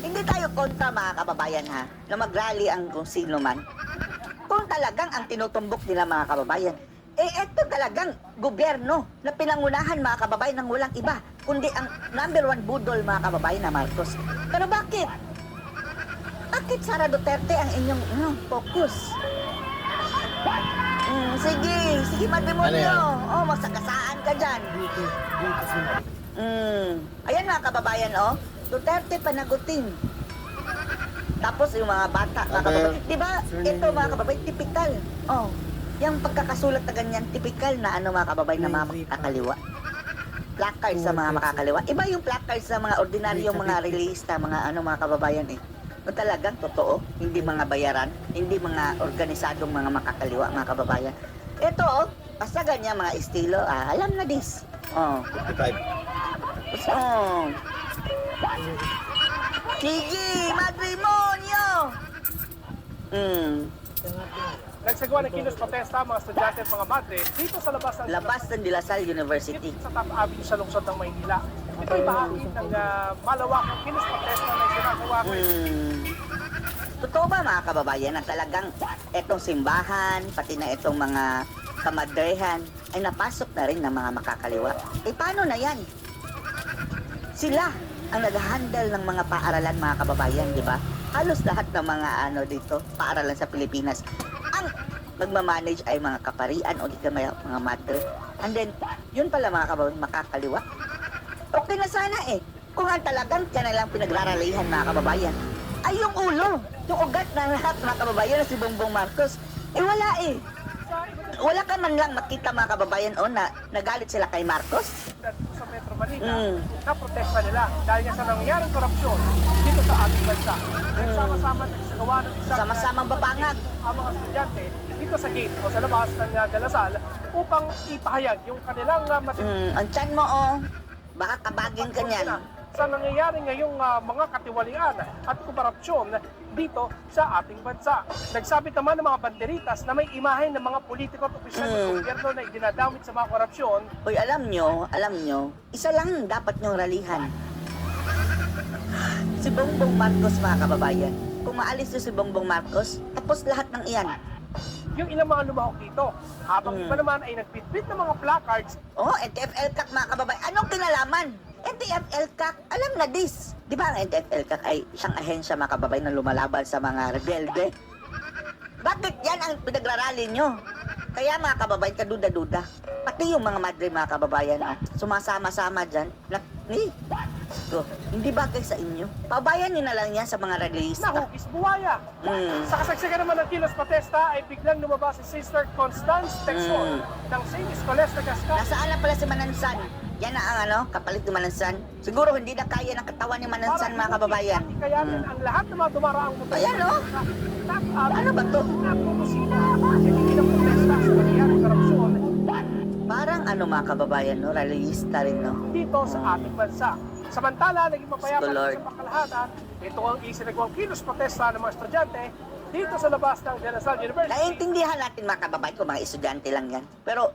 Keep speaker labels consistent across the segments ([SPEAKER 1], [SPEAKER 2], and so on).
[SPEAKER 1] Hindi tayo kontra mga kababayan ha, na mag-rally ang kung sino man. Kung talagang ang tinutumbok nila mga kababayan, eh eto talagang gobyerno na pinangunahan mga kababayan ng walang iba, kundi ang number one budol mga kababayan na Marcos. Pero bakit? Bakit Sara Duterte ang inyong mm, focus? Mm, sige, sige
[SPEAKER 2] Ano
[SPEAKER 1] matrimonyo.
[SPEAKER 2] yan?
[SPEAKER 1] oh, masagasaan ka dyan. Mm. Ayan mga kababayan, oh. Duterte panagutin. Tapos yung mga bata, mga
[SPEAKER 2] Okay.
[SPEAKER 1] kababayan. Di ba, ito mga kababayan, typical. Oh. Yung pagkakasulat na ganyan, typical na ano mga kababayan na mga makakaliwa. Placard sa mga makakaliwa. Iba yung placard sa mga ordinaryong mga realista, mga ano mga kababayan eh. No, talagang totoo, hindi mga bayaran, hindi mga organisadong mga makakaliwa, mga kababayan. Ito, oh, basta ganyan mga estilo, ah, alam na this. Oh.
[SPEAKER 2] 55.
[SPEAKER 1] So, sige, matrimonyo! Mm,
[SPEAKER 3] Nagsagawa ng kilos protesta ang mga estudyante at mga madre dito sa labas ng
[SPEAKER 1] labas ng Dilasal University.
[SPEAKER 3] dito sa Top Avenue sa lungsod ng Maynila. Ito ay bahagi ng uh, malawakang kilos protesta na sinagawa ko.
[SPEAKER 1] Mm. Totoo ba mga kababayan na talagang etong simbahan, pati na itong mga kamadrehan, ay napasok na rin ng mga makakaliwa? Eh paano na yan? Sila ang nag-handle ng mga paaralan mga kababayan, di ba? Halos lahat ng mga ano dito, paaralan sa Pilipinas, ang magmamanage ay mga kaparian o di kaya mga madre. And then, yun pala mga kababayan, makakaliwa. Okay na sana eh. Kung ang talagang kanilang pinagraralihan mga kababayan, ay yung ulo, yung ugat ng lahat mga kababayan na si Bongbong Marcos, eh wala eh. Wala ka man lang makita mga kababayan o na nagalit sila kay Marcos.
[SPEAKER 3] sa Metro Manila
[SPEAKER 1] Mm.
[SPEAKER 3] na protesta nila dahil nga sa nangyaring korupsyon dito sa ating bansa. Nagsama-sama nagsagawa ng isang
[SPEAKER 1] Sama-samang babangag.
[SPEAKER 3] ang mga estudyante dito sa gate o sa labas ng uh, Dalasal upang ipahayag yung kanilang uh, matin-
[SPEAKER 1] Mm, ang tiyan mo oh, baka kabagin ka niyan.
[SPEAKER 3] Sa nangyayari ngayong ah, mga katiwalian at korupsyon dito sa ating bansa. Nagsabit naman ng mga banderitas na may imahe ng mga politiko at opisyal ng
[SPEAKER 1] Mm.
[SPEAKER 3] gobyerno na idinadamit sa mga korupsyon
[SPEAKER 1] Uy, alam nyo, alam nyo, isa lang dapat nyong ralihan. Si Bongbong Marcos mga kababayan. Kung maalis si Bongbong Marcos, tapos lahat ng iyan.
[SPEAKER 3] yung ilang mga lumahok dito. Habang
[SPEAKER 1] Mm.
[SPEAKER 3] iba naman ay nagbitbit ng mga placards
[SPEAKER 1] Oh, NTFL CAC mga kababayan. Anong kinalaman? NTFL CAC, alam na this. Di ba ang NTFL CAC ay isang ahensya mga kababayan na lumalaban sa mga rebelde? Bakit yan ang pinagrarally nyo? Kaya mga kababayan, kaduda-duda. Pati yung mga madre mga kababayan, ah, sumasama-sama dyan. Na, ni, so, hindi bagay sa inyo. Pabayan nyo na lang yan sa mga realista.
[SPEAKER 3] na hugis buwaya.
[SPEAKER 1] Mm.
[SPEAKER 3] Sa kasagsagan naman ng kilos protesta ay biglang lumabas si Sister Constance Texon
[SPEAKER 1] Mm.
[SPEAKER 3] ng St. Escoles de.
[SPEAKER 1] Nasaan na pala si Manansan? Yan na ang ano, kapalit ni Manansan. Siguro hindi na kaya ng katawan ni Manansan mga kababayan.
[SPEAKER 3] Kaya
[SPEAKER 1] Mm.
[SPEAKER 3] ang lahat ng mga dumaraang motor.
[SPEAKER 1] Ayan, oh.
[SPEAKER 3] Top up.
[SPEAKER 1] Ano ba to? Parang ano mga kababayan, no? Realista rin, no?
[SPEAKER 3] dito sa ating bansa. Samantala, naging mapayapa sa pakalahatan, ito ang isinagawang kilos protesta ng mga estudyante dito sa labas ng De La Salle University.
[SPEAKER 1] Naiintindihan natin mga kababayan ko, mga estudyante lang yan. Pero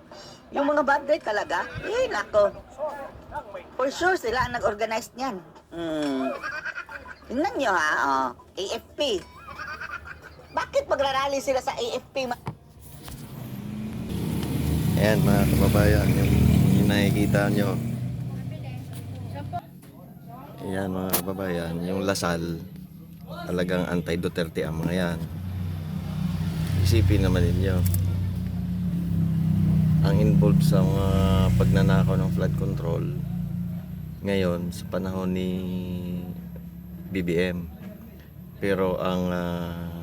[SPEAKER 1] yung mga bad guy talaga, eh nako, for sure sila ang nag-organize niyan. Hmm. Tingnan nyo ha, oh. AFP. Bakit magrarally sila sa AFP? ma-
[SPEAKER 2] Ayan mga kababayan, yung, yung nakikita nyo. Ayan mga kababayan, yung Lasal, talagang anti-Duterte ang mga yan. Isipin naman ninyo, ang involved sa mga pagnanakaw ng flood control ngayon sa panahon ni BBM. Pero ang ah,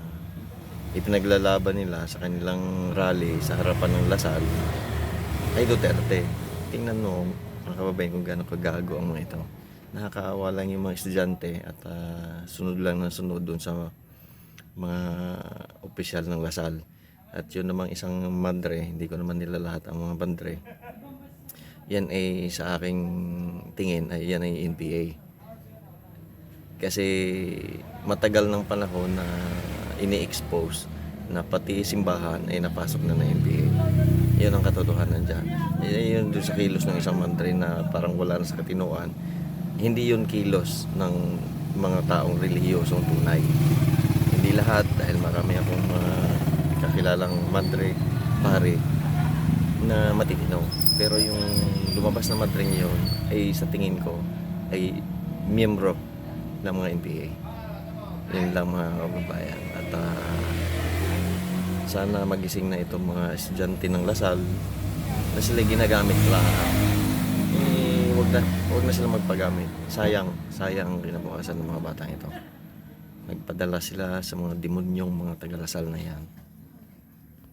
[SPEAKER 2] ipinaglalaban nila sa kanilang rally sa harapan ng Lasal ay Duterte. Tingnan mo, mga kababayan, kung gaano kagago ang mga ito. Nakakaawa lang yung mga estudyante at ah, sunod lang ng sunod doon sa mga opisyal ng Lasal. At yun namang isang madre, hindi ko naman nila lahat ang mga madre. Yan ay sa aking tingin ay yan ay NPA. Kasi matagal ng panahon na ini-expose na pati simbahan ay napasok na ng NPA. Yun ang katotohanan dyan. Eh, Yun doon sa kilos ng isang mantre na parang wala na sa katinuan. Hindi yun kilos ng mga taong relihiyosong tunay. Hindi lahat dahil marami akong mga kakilalang madre, pare na matitino. Pero yung lumabas na madre yun ay sa tingin ko ay miyembro ng mga NPA. Yun lang mga kababayan. At ah, sana magising na itong mga estudyante ng Lasal na sila ginagamit lang. Na, wag na sila magpagamit. Sayang, sayang ang kinabukasan ng mga batang ito. Nagpadala sila sa mga demonyong mga tagalasal na yan.